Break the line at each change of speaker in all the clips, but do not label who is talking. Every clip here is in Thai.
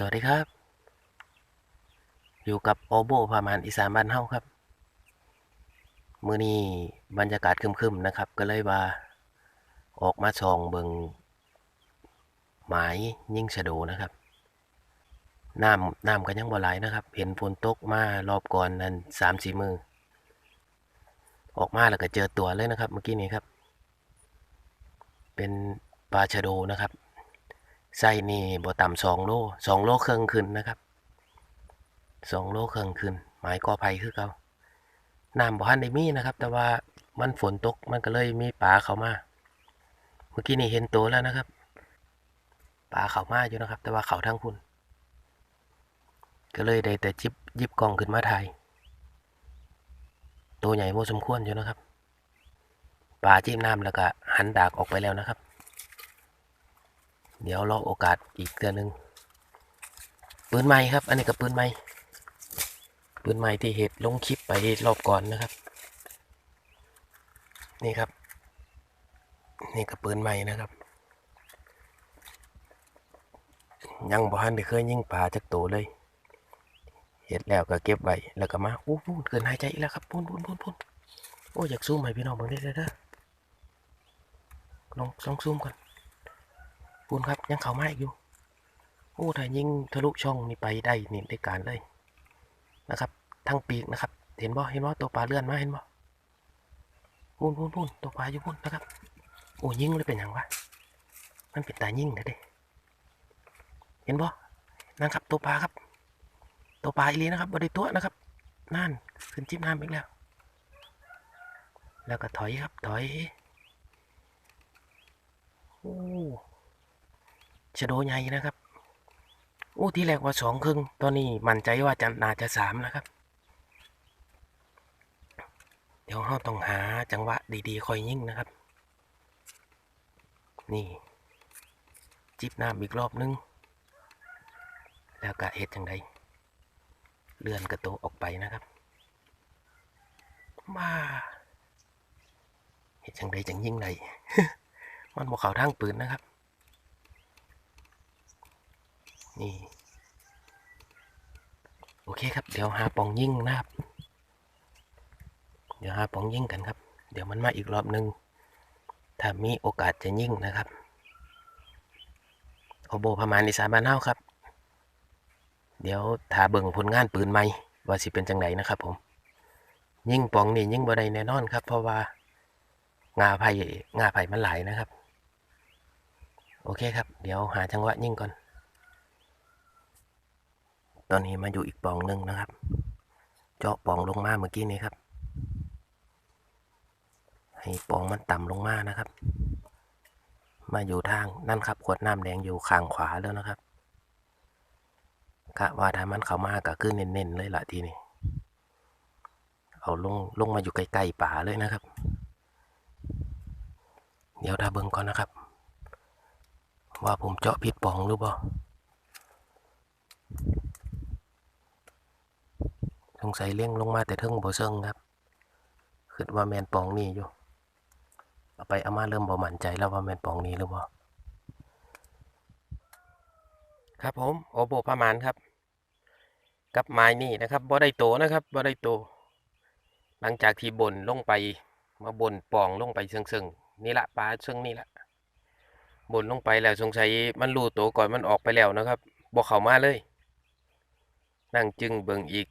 สวัสดีครับ อยู่กับโอโบพามานอีสานบ้านเฮาครับ มื้อนี้บรรยากาศคึมๆนะครับ ก็เลยว่า ออกมาส่องเบิงหมายยิ่งชะโดนะครับ น้ำน้ำก็ยังบ่ไหลายนะครับ เห็นฝนตกมารอบก่อนนั้นสามสี่มือ ออกมาแล้วก็เจอตัวเลยนะครับ เมื่อกี้นี้ครับ เป็นปลาชะโดนะครับ ไส้นี่บ่ต่ำสองโลสองโลเครึ่งขึ้นนะครับสองโลเครึ่งขึ้นหมายกอไผ่คือเก่าน้ำบ่ทันได้มีนะครับ แต่ว่ามันฝนตกมันก็เลยมีปลาเข้ามา เมื่อกี้นี่เห็นตัวแล้วนะครับปลาเข้ามาอยู่นะครับ แต่ว่าเขาทั้งคุณก็เลยได้แต่จิบยิบกล้องขึ้นมาถ่ายตัวใหญ่พอสมควรอยู่นะครับปลาจิ้มน้ำแล้วก็หันดากออกไปแล้วนะครับ เดี๋ยวรอโอกาสอีกเดือนหนึ่งปืนใหม่ครับ อันนี้กับปืนใหม่ปืนใหม่ที่เหตุลงคลิปไปรอบก่อนนะครับ นี่ครับ นี่กับปืนใหม่นะครับ ยังบ่ทันได้เคยยิงปลาจากตัวเลยเห็ดแล้วก็เก็บไว้แล้วก็มาอู้พูนเกินหายใจอีกแล้วครับพูนพูนพูนพูนโอ้อยากซูมให้พี่น้องเบิ่งได้เด้อลองลองซูมก่อน ปูนครับยังเขามาอีกอยู่โอ้ถ้ายิงทะลุช่องนี่ไปได้นี่ได้การเลยนะครับทั้งปีกนะครับ เห็นบ่เห็นบ่ตัวปลาเลื่อนมาเห็นบ่ปูนปูนปูนตัวปลาอยู่ปูนนะครับโอ้ยิงเลยเป็นอย่างวะมันเป็นตายิงนะเด้เห็นบ่นั่นครับตัวปลาครับ ตัวปลาอีลีนะครับบริตัวนะครับนั่นขึ้นจิ้มน้ำอีกแล้ว แล้วก็ถอยครับถอยโอ้ ชะโดใหญ่นะครับโอ้ที่แรกว่าสองครึ่งตอนนี้มั่นใจว่าจะน่าจะสามนะครับ เดี๋ยวเราต้องหาจังหวะดีๆคอยยิ่งนะครับ นี่ จิบน้ำอีกรอบนึง แล้วก็เฮ็ดจังใดเลื่อนกระโตะออกไปนะครับมาเฮ็ดจังใดจังยิ่งใดมันบอกเขาทางปืนนะครับ นี่ โอเคครับ เดี๋ยวหาปองยิ่งนะครับ เดี๋ยวหาปองยิ่งกันครับ เดี๋ยวมันมาอีกรอบหนึ่งถ้ามีโอกาสจะยิ่งนะครับโอโบประมาณอีสานบ้านเฮาครับ เดี๋ยวถ้าเบิ่งผลงานปืนใหม่ว่าสิเป็นจังไดนะครับผม ยิ่งปองนี่ยิ่งบ่ได้แน่นอนครับ เพราะว่างาไผ่งาไผ่มันหลายนะครับ โอเคครับ เดี๋ยวหาจังหวะยิ่งก่อน ตอนนี้มาอยู่อีกปองหนึ่งนะครับ เจาะปองลงมาเมื่อกี้นี้ครับ ให้ปองมันต่ำลงมานะครับ มาอยู่ทางนั่นครับขวดน้ำแดงอยู่ข้างขวาแล้วนะครับกะว่าถ้ามันเข้ามาก็คือเน้นๆเลยล่ะทีนี้เอาลงลงมาอยู่ใกล้ๆป่าเลยนะครับ เดี๋ยวถ้าเบิ่งก่อนนะครับ ว่าผมเจาะผิดปองหรือเปล่า งสัยเลี้ยงลงมาแต่เทิงบ่เซิงครับคิดว่าแมนปองนี่อยู่เอาไปเอามาเริ่มบ่มั่นใจแล้วว่าแมนปองนี้หรือบ่าครับผมโอโบประมาณครับ กับไม้นี่นะครับบ่ได้โตนะครับบ่ได้โต หลังจากที่บนลงไป มาบนปองลงไปเซิงๆนี่ละปลาเซิงนี่ละบนลงไปแล้วสงสัยมันรูโตก่อนมันออกไปแล้วนะครับบ่เข้ามาเลย นั่งจึงเบิ่งอีก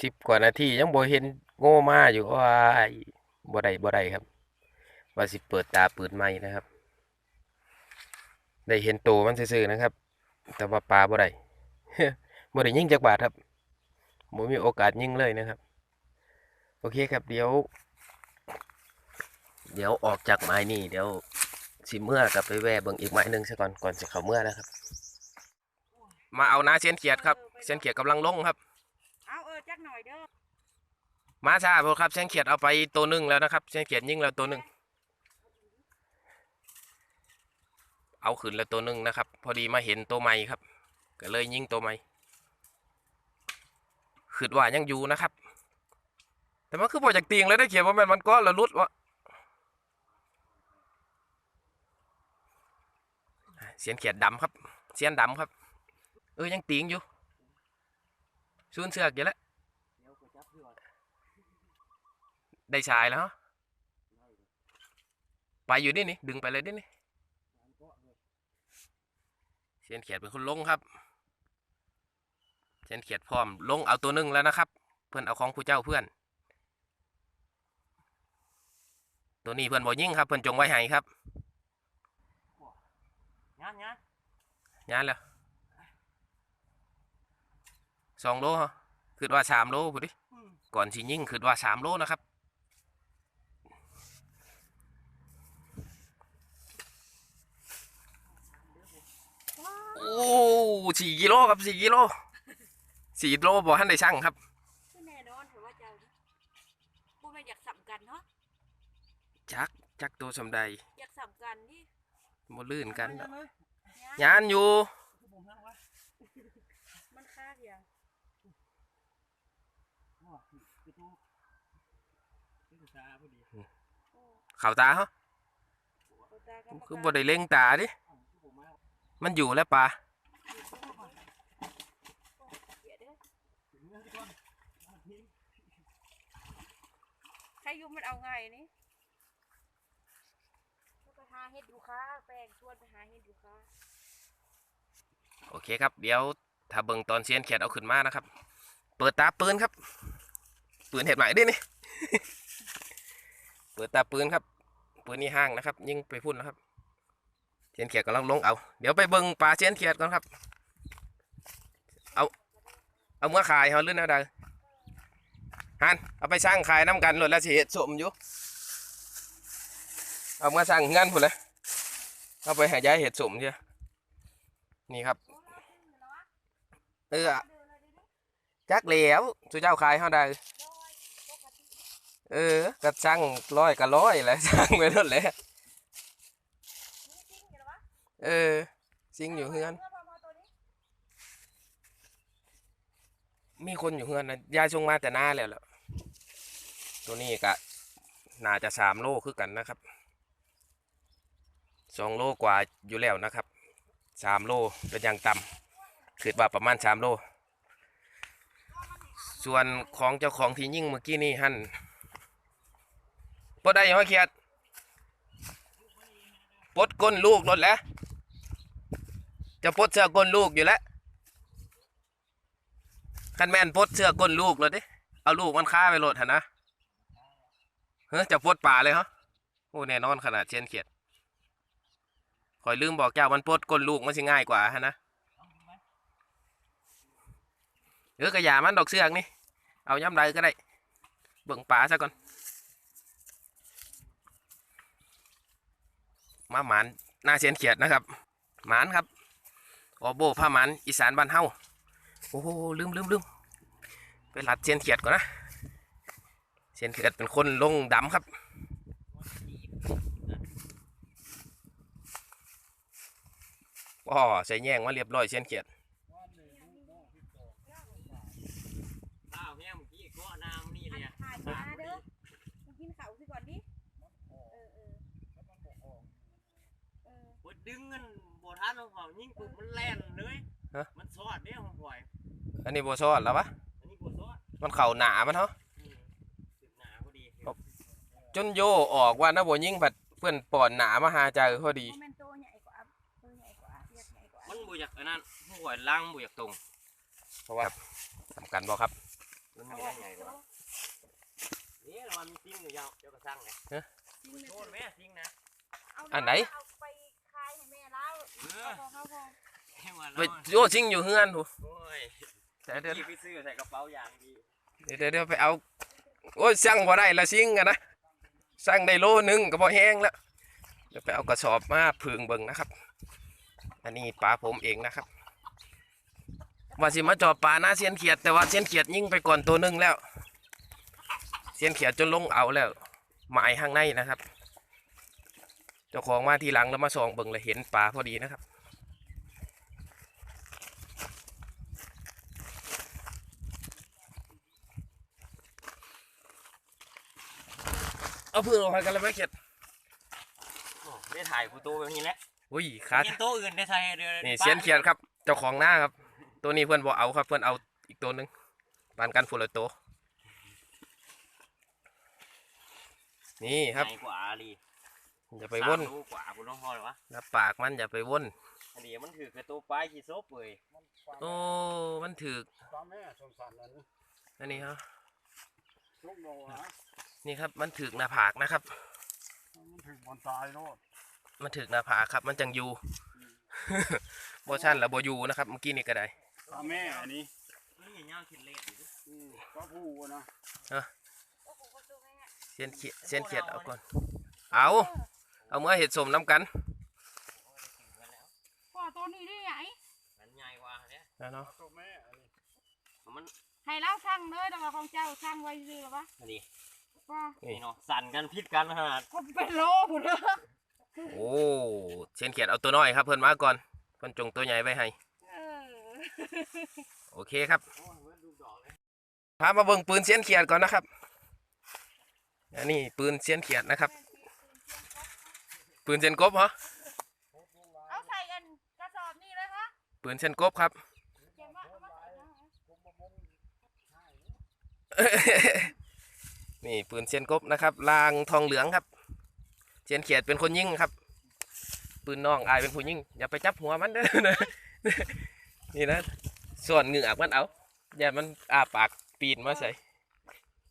สิบกว่านาทียังบ่เห็นโง่มาอยู่ว่าบ่ได้บ่ได้ครับ ว่าสิเปิดตาเปิดไม้นะครับ ได้เห็นโตวมันซื่อๆนะครับ แต่ว่าปลาบ่ได้บ่ได้ยิ่งจักบาทครับบ่มีโอกาสยิ่งเลยนะครับ โอเคครับเดี๋ยว เดี๋ยวออกจากไม้นี่เดี๋ยวสิเมื่อกลับไปแวะเบิ่งอีกไม้หนึงซะก่อนก่อนสิเข้าเมื่อนะครับ มาเอานาเส้นเขียดครับ เส้นเขียดกำลังลงครับ
จักหน่อยเด้อ
มาช้าพครับเส้นเขียดเอาไปตัวหนึ่งแล้วนะครับเส้นเขียดยิ่งแล้วตัวหนึ่งเอาขึ้นแล้วตัวหนึ่งนะครับ พอดีมาเห็นตัวใหม่ครับ ก็เลยยิงตัวใหม่ขึ้นว่ายังอยู่นะครับ แต่มันคือพอจากเตียงแล้วได้เขียนว่ามันมันก็ระลุดวะเสียนเขียดดำครับ เสียนดำครับ เออยังติงอยู่ซูนเสือกอยู่แล้ว
เดี๋ยวก็จับเพื่อน
ได้ชายแล้ว ไปอยู่ดินี่ดึงไปเลยดินี่
เกาะเลย
เชียนเขียดเป็นคนลงครับเชียนเขียดพร้อมลงเอาตัวหนึ่งแล้วนะครับ เพื่อนเอาของผู้เจ้าเพื่อน ตัวนี้เพื่อนบ่ยิ่งครับ เพื่อนจงไว้ให้ครับ
งานงาน
ย้านแล้วสองโลเหรอคือว่าสามโลพูดดิก่อนสิยิ่งคือว่าสามโลนะครับ อ้สี่กิโลครับสี่กิโลสี่กิโลบอกท่านได้ช่างครับ
คือแน่นอนถือว่าเจ้านี่พวกเราอยากสัมกันเนาะ
จักจักตัวสำใด
อยากสัมกันนี่
บ่ลื่นกัน
งา
ดอก
ไหม
เนี่ย
ยานอยู่
คือผมนั่งวะ
มันค่าเดียว
อ๋อคือตู้คือตาพอดี
โอ้
เข่าตาเหรอ
โตากับ
คือบ่ได้เล็งตาดิ
อ๋อคือผมมา
มันอยู่แล้วปลา
เดี๋ยวเด้อ
ถึงเรื่องก่อนเอาทิ้ง
ใครอยุ่มันเอาไงนี่ไปหาเห็ดดูค่ะแป้งชวนไปหาเห็ดดูค่ะ
โอเคครับ เดี๋ยวถ้าเบิ่งตอนเซียนเขียดเอาขึ้นมานะครับ เปิดตาปืนครับ ปืนเห็ดใหม่ด้วยนี่ เปิดตาปืนครับ ปืนนี่ห้างนะครับ ยิงไปพุ่นนะครับ เซียนเขียดกำลังลงเอา เดี๋ยวไปเบิ่งปลาเซียนเขียดก่อนครับ เอาเอาเมื่อขายเขาเลื่อนเอาได้ฮันเอาไปสร้างขายน้ำกันหลดแล้วสิเห็ดสมอยู่เอาเมาสร้างงานพุ่นเลยเอาไปหายายเห็ดสมเชียนี่ครับ
โอ้เอยู่แล้ววะ
เออ
เดินเลยดิดิ
จักเหลวสุเจ้าขายเขาได้เออก็ช่างร้อยก็ร้อยแหละช่างไปนั่นแหละ
นี่จริงอยู่แล้ววะ
เออ ซิงอยู่เฮือ
น
มีคนอยู่เฮือนนะยายชงมาแต่หน้าแล้วแหละตัวนี้ก็น่าจะสามโลคือกันนะครับสองโลกว่าอยู่แล้วนะครับสามโลเป็นอย่างต่ำคือว่าประมาณสามโล ส่วนของเจ้าของที่ยิ่งเมื่อกี้นี่ฮั่นปดได้ยังไงเขียดปดก้นลูกรถแล้ว จะปลดเสื้อก้นลูกอยู่แล้วคันแม่นปลดเสื้อก้นลูกเลยดิเอาลูกมันฆ่าไปโหลดหนนะเฮ้ยจะปลดป่าเลยเหรอโอ้แน่นอนขนาดเช่นเขียดคอยลืมบอกเจ้ามันปลดก้นลูกมันสิง่ายกว่าฮะนะ
เอ
อกระยามันดอกเสือกนี่เอาย้ำใดก็ได้เบิ่งป่าซะก่อนมาหมานหน้าเสียนเขียดนะครับ หมานครับ ออโบผ้าหมานอีสานบ้านเฮาโอ้โหลืมลืมลืมไปหลัดเสียนเขียดก่อนนะเสียนเขียดเป็นคนลงดำครับอ๋อใส่แย่งมาเรียบร้อยเสียนเขียด
วันหนึ่งลูกโม่ที่สอง
ข้าวแห้งเมื่อกี้ก็น้ำนี่เลยอะ
ถ่ายมาเด้อมากินข้าวสิก่อนดิเออเออ
แล้วมันบอกออก
เออ
โอ้ยดึงเงิน บทันของเขายิ่งปุ๊บมันแล่นเลย
ฮะ
มันซอดเนี่ยของข่อย
อันนี้โบซอดแล้วปะ
อันนี้บซอด
มันเข่าหนามันเหรอ
อืมสึกหนาพอดี
ครับ จนโยออกว่านะโบยิ่งผัดเพื่อนปอนหนามาหาเจอพอดี
โมเมนโตใหญ่กว่าตัวใหญ่กว่าเรียกใหญ่กว่า
มันบุอยากอันนั้นข่อยล่างบุอยากตรง
เพราะว่าทำกันบ่ครับ
มัน
เอา
มี
อ
ได้
อก
ไง
ตัว
วะนี่เรามันซิ่งอยู่ยาวเจ้ากระซังไง
จริงเลย
โทษแม่ซิ่งนะ
เอา
อันไหน
เอาไป
ไป
เรา
โยชิงอยู่เฮือนถู
โอ้ย
เดี๋ยวเดี๋ยว
พี่ไปซื้อใส่กระเป๋าอย่างดี
เดี๋ยวเดี๋ยวไปเอา โอ้ยสั่งบ่ได้ละชิงกันนะสั่งได้โลนึงก็พอแห้งแล้วเดี๋ยวไปเอากระสอบมาผึ่งเบิ่งนะครับ อันนี้ปลาผมเองนะครับว่าสิมาจอบปลาหน้าเสียนเขียดแต่ว่าเสียนเขียดยิงไปก่อนตัวหนึงแล้ว เสียนเขียดจนลงเอาแล้วหมายข้างในนะครับเจ้าของมาทีหลังแล้วมาส่องเบิ่งเลยเห็นปลาพอดีนะครับ เอาเพื่อนออกไปกันเลยไหมเขียด
โอ้ได้ถ่ายกูโตแบบนี้แหละ
อุ้ยขา
เห็นโต๊ะอื่นได้ถ่ายเดือน
นี่เสียนเขียดครับ เจ้าของหน้าครับ ตัวนี้เพื่อนบ่เอาครับ เพื่อนเอาอีกตัวหนึงปานกันฟุละตัวนี่ครับ
ใหญ่กว่า อาลี
อย่าไปว่น
สามลูกกว่าคุณต้องพอหรอวะ
แล้วปากมันอย่าไปว่น
อันนี้มันถือกระตัวปลายขี้ซบเลย
มันปลา
โอ้ มันถึก
ปลาแม่สงสารนั้น
อันนี้ครับ
ลูกโลนะ
นี่ครับ มันถึกหน้าผากนะครับ
มันถึงบอลตายโลด
มันถึกหน้าผากครับ มันจังอยู่โบชันแล้วโบอยูนะครับ เมื่อกี้นี่ก็ได้
ปลาแม่อันนี้
มันยังย่างคิดเล็กอยู่
อืมปลาผู้นะ
โอ้โหประตูง่าย
เส้นเขียดเส้นเขียดเอาก่อน เอา เอาเมื่อเห็ดสมน้ำกัน
พ่อตัวนี้ได้ไหน
มันใหญ่กว่าเนี่ย
นะเนาะ
ตัวแม่อันนี้
มัน
ให้เราสั่งเลยแต่ว่าของเจ้าสั่งไว้ซื้อหรอวะ
อันนี้
พ่อ
นี่เนาะสั่นกันพิษกันขนาด
ก็เป็นโลหมดเลย
โอ้เส้นเขียดเอาตัวน้อยครับเพิ่นมาก่อนเพิ่นจงตัวใหญ่ไว้ให้
เออ
โอเคครับ
โอ้ยเหมือนดูดอกเลย
พามาเบิ่งปืนเส้นเขียดก่อนนะครับ อันนี้ปืนเส้นเขียดนะครับ ปืนเส้นกบเหรอ
เอาใส่กันกระสอบนี่เลยคะ
ปืนเส้นกบครับ
เจ๋งมากเอามาใส่นะ
นี่ปืนเส้นกบนะครับลางทองเหลืองครับเส้นเขียดเป็นคนยิงครับ ปืนน้องอายเป็นผู้ยิงอย่าไปจับหัวมันเด้อนะนี่นะส่วนเหงือกมันเอาอย่ามันอาปากปีนมาใส่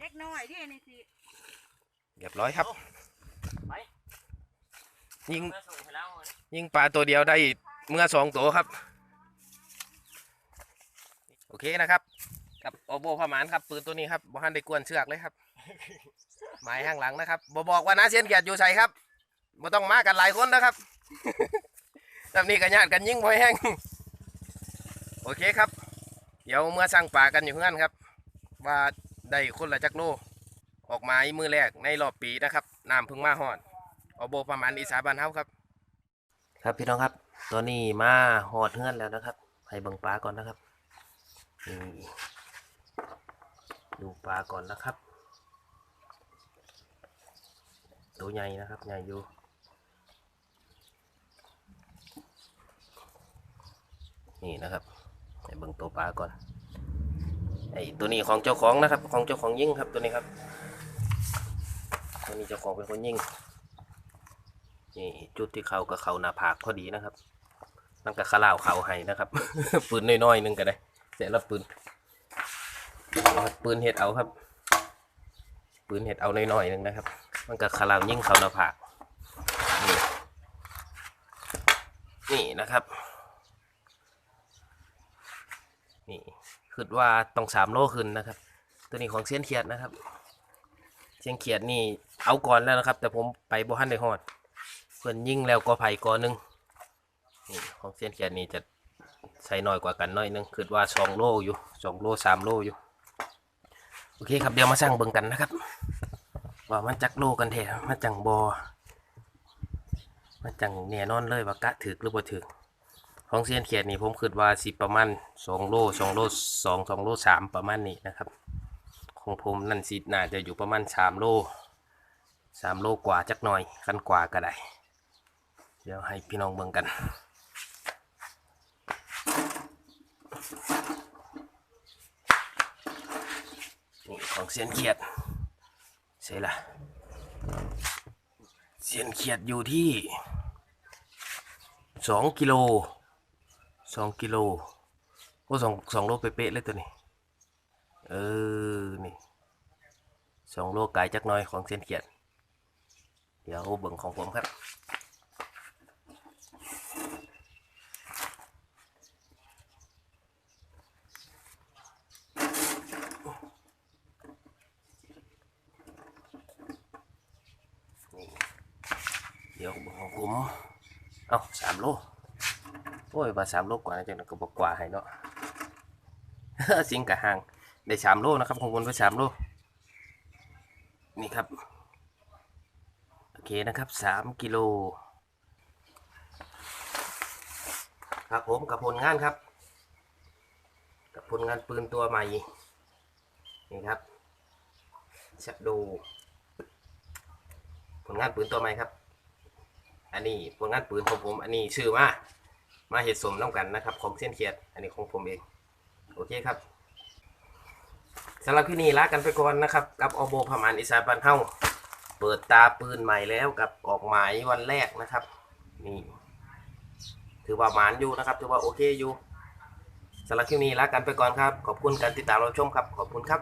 เล็กน้อยดินี่สิ
เรียบร้อยครับ
ไป
ยิง
เมื่อส่งให้แล้วอะนะ
ยิงปลาตัวเดียวได้เมื่อสองตัวครับ โอเคนะครับ กับโอโบพมานครับปืนตัวนี้ครับบ่ฮันได้กวนเชือกเลยครับ หมายข้างหลังนะครับบบอกว่านาเซียนเกียรติอยู่ใส่ครับบ่ต้องมากันหลายคนนะครับแบบนี้กันญาติกันยิงบ่แห้งโอเคครับ เดี๋ยวเมื่อสร้างป่ากันอยู่เพื่อนครับ ว่าได้คนละจักโลออกหมายมือแรกในรอบปีนะครับน้ำเพึ่งมาหอด โอโบประมาณอีสานบ้านเฮาครับ ครับพี่น้องครับ ตอนนี้มาหอดเฮือนแล้วนะครับให้เบิ่งปลาก่อนนะครับนี่ดูปลาก่อนนะครับ ตัวใหญ่นะครับใหญ่อยู่นี่นะครับให้เบิ่งตัวปลาก่อนไอ้ตัวนี้ของเจ้าของนะครับ ของเจ้าของยิ่งครับตัวนี้ครับตัวนี้เจ้าของเป็นคนยิ่ง นี่จุดที่เขากับเขาหน้าผากพอดีนะครับมันก็ขลาวเขาให้นะครับ ปืนน้อยๆหนึงก็ได้เสร็จแล้วปืนปืนเห็ดเอาครับ ปืนเห็ดเอาน้อยๆหนึงนะครับ มันก็ขลาวยิ่งเขาหน้าผากนี่นี่นะครับนี่คิดว่าต้องสามโลขึ้นนะครับ ตัวนี้ของเสี้ยนเขียดนะครับเสี้ยนเขียดนี่เอาก่อนแล้วนะครับ แต่ผมไปบ่ทันได้ฮอด พื่อนยิ่งแล้วก็ไผ่ก้อหนึงนี่ของเซียนเขียนนี่จะใส่น้อยกว่ากันน้อยหนึงคือว่าสองโลอยู่สองโลสามโลอยู่โอเคครับเดี๋ยวมาสร้างเบิ่งกันนะครับว่ามันจักโลกันแท้มันจังบอมันจังแน่นอนเลยว่ากะถึกหรือบ่ถึกของเซียนเขียนนี่ผมคิดว่าสิประมาณสองโลสองโลสองสองโลสามประมาณนี้นะครับ ของผมนั่นสิน่าจะอยู่ประมาณสามโลสามโลกว่าจักหน่อยคันกว่าก็ได้ เดี๋ยวให้พี่น้องเบิ่งกันนี่ของเสียนเขียดใช่ละเสียนเขียดอยู่ที่สองกิโลสองกิโลโอ้สองสองโลเป๊ะเลยตัวนี้ เออ นี่สองโลไกลจักหน่อยของเสียนเขียด เดี๋ยวเบิ่งของผมครับ ดี๋ยวของผมเอาสามโลโอ้ยว่าสามโลกว่านะจังนั้นก็บอกกว่าให้เนาะสิงกะหางได้สามโลนะครับของผมไปสามโลนี่ครับโอเคนะครับสามกิโลครับผมกับผลงานครับ กับผลงานปืนตัวใหม่นี่ครับชัดดูผลงานปืนตัวใหม่ครับ อันนี้ผลงานปืนของผม อันนี้ชื่อว่ามาเห็ดสมน้ำกันนะครับ ของเส้นเขียด อันนี้ของผมเอง โอเคครับสำหรับที่นี่ลากันไปก่อนนะครับ กับอโบพมานอิสานบันเฮาเปิดตาปืนใหม่แล้วกับออกหมายวันแรกนะครับ นี่ ถือว่าหมานอยู่นะครับ ถือว่าโอเคอยู่สำหรับคลิปนี้ลากันไปก่อนครับ ขอบคุณการติดตามรับชมครับ ขอบคุณครับ